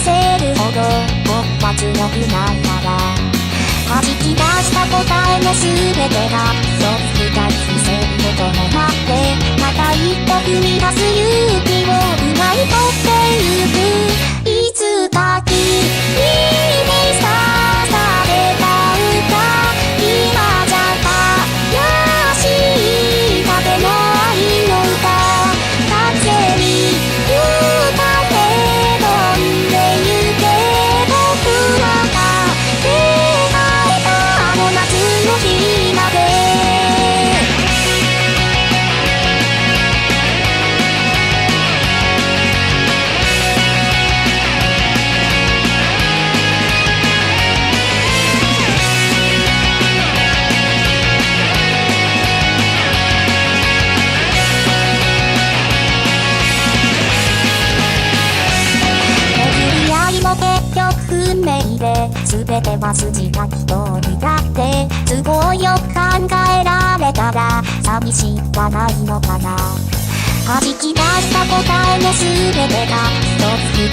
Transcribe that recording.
せるほど僕は強くなったら弾き出した答えの全てがそうきた全ては筋が一人だって都合よく考えられたら寂しくないのかな。弾き出した答えの全てが一つ二